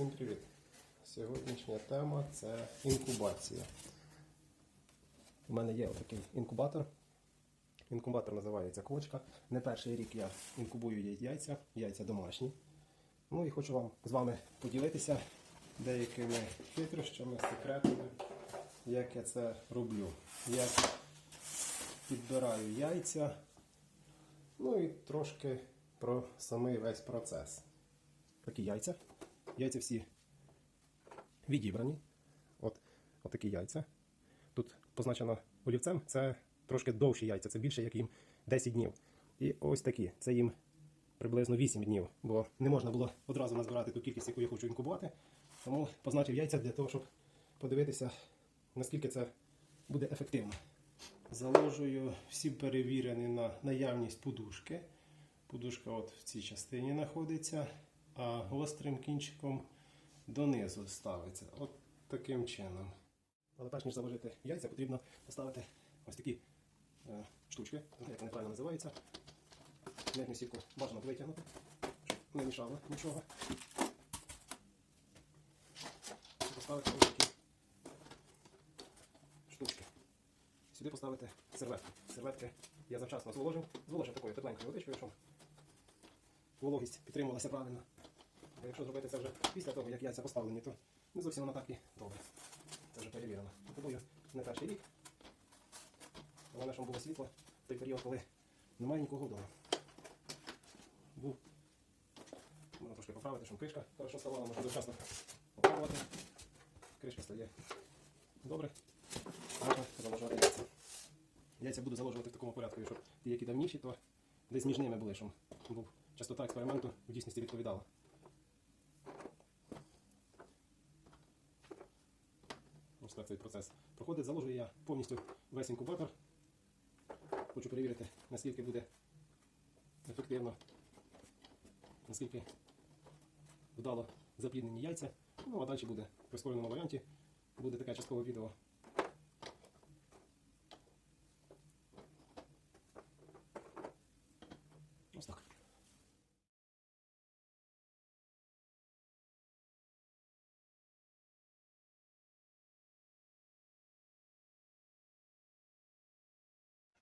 Всім привіт! Сьогоднішня тема це інкубація. У мене є отакий інкубатор. Інкубатор називається квочка. Не перший рік я інкубую яйця, яйця домашні. Ну і хочу вам з вами поділитися деякими хитрощами, секретами, як я це роблю. Я підбираю яйця, ну і трошки про самий весь процес. Такі яйця. Яйця всі відібрані. От, от такі яйця. Тут позначено олівцем, це трошки довші яйця, це більше як їм 10 днів. І ось такі, це їм приблизно 8 днів, бо не можна було одразу назбирати ту кількість, яку я хочу інкубувати. Тому позначив яйця для того, щоб подивитися, наскільки це буде ефективно. Заложую всі перевірені на наявність подушки. Подушка от в цій частині знаходиться, а гострим кінчиком донизу ставиться. От таким чином. Але перш ніж заложити яйця, потрібно поставити ось такі е, штучки, як вони правильно називаються. Нижню сітку бажано витягнути, щоб не мішало нічого. І поставити ось такі штучки. Сюди поставити серветки. Серветки я завчасно зволожив. Зволожив такою тепленькою водичкою, щоб вологість підтримувалася правильно. Бо якщо зробити це вже після того, як яйця поставлені, то не зовсім воно так і добре. Це вже перевірено. Купую не перший рік. Головне, щоб було світло в той період, коли немає нікого вдома. Був. Можна трошки поправити, щоб кришка хорошо ставала, можна завчасно поправити. Кришка стає добре. Можна заложувати яйця. Яйця буду заложувати в такому порядку, щоб ті, які давніші, то десь між ними були, щоб був частота експерименту в дійсності відповідала. Ось цей процес проходить. Заложую я повністю весь інкубатор. Хочу перевірити, наскільки буде ефективно, наскільки вдало запліднені яйця. Ну, а далі буде в прискореному варіанті. Буде таке часткове відео.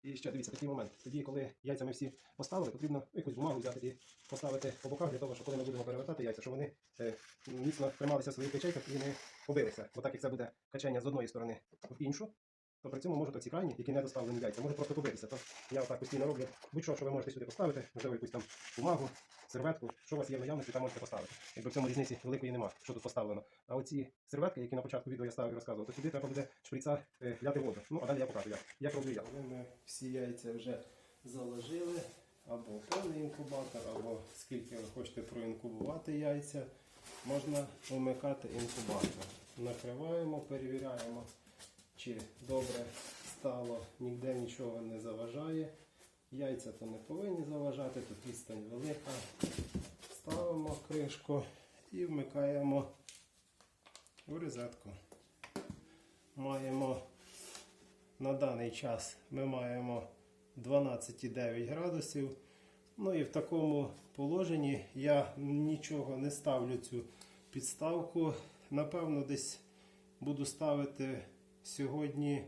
І ще дивіться такий момент. Тоді, коли яйця ми всі поставили, потрібно якусь бумагу взяти і поставити по боках для того, щоб коли ми будемо перевертати яйця, щоб вони е, міцно трималися в своїх ячейках і не побилися. Бо так як це буде качання з одної сторони в іншу, то при цьому можуть оці крайні, які не доставлені яйця, можуть просто побитися. То я отак постійно роблю. Будь-що, що ви можете сюди поставити, можливо, якусь там бумагу, серветку, що у вас є в наявності, там можете поставити. Якби в цьому різниці великої нема, що тут поставлено. А оці серветки, які на початку відео я ставив і розказував, то сюди треба буде шприца е, воду. Ну, а далі я покажу, як, як роблю я. Ми всі яйця вже заложили, або повний інкубатор, або скільки ви хочете проінкубувати яйця, можна вмикати інкубатор. Накриваємо, перевіряємо, чи добре стало, ніде нічого не заважає. Яйця то не повинні заважати, тут відстань велика. Ставимо кришку і вмикаємо в розетку. Маємо на даний час ми маємо 12,9 градусів. Ну і в такому положенні я нічого не ставлю цю підставку. Напевно, десь буду ставити сьогодні.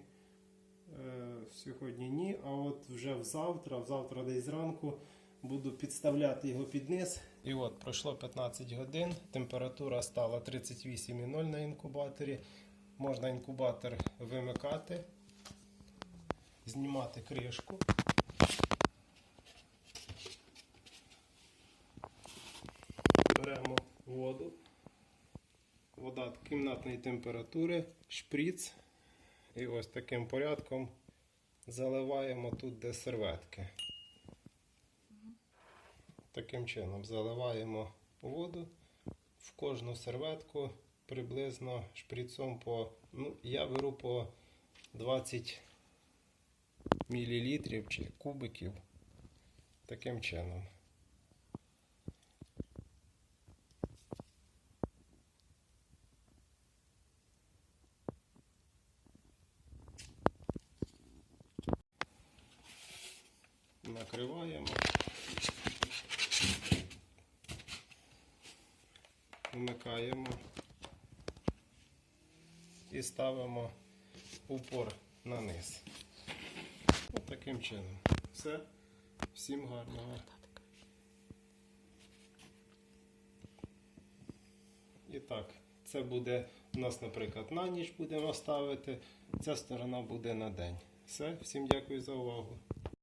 Е, Сьогодні ні, а от вже взавтра, взавтра десь зранку буду підставляти його під низ. І от пройшло 15 годин, температура стала 38,0 на інкубаторі. Можна інкубатор вимикати, знімати кришку. Беремо воду. Вода кімнатної температури, шприц. І ось таким порядком заливаємо тут, де серветки. Таким чином заливаємо воду в кожну серветку приблизно шприцом по. Ну, я беру по 20 мл чи кубиків. Таким чином. Накриваємо. вмикаємо і ставимо упор на низ. Ось таким чином. Все. Всім гарного. І так, це буде у нас, наприклад, на ніч будемо ставити, ця сторона буде на день. Все, всім дякую за увагу.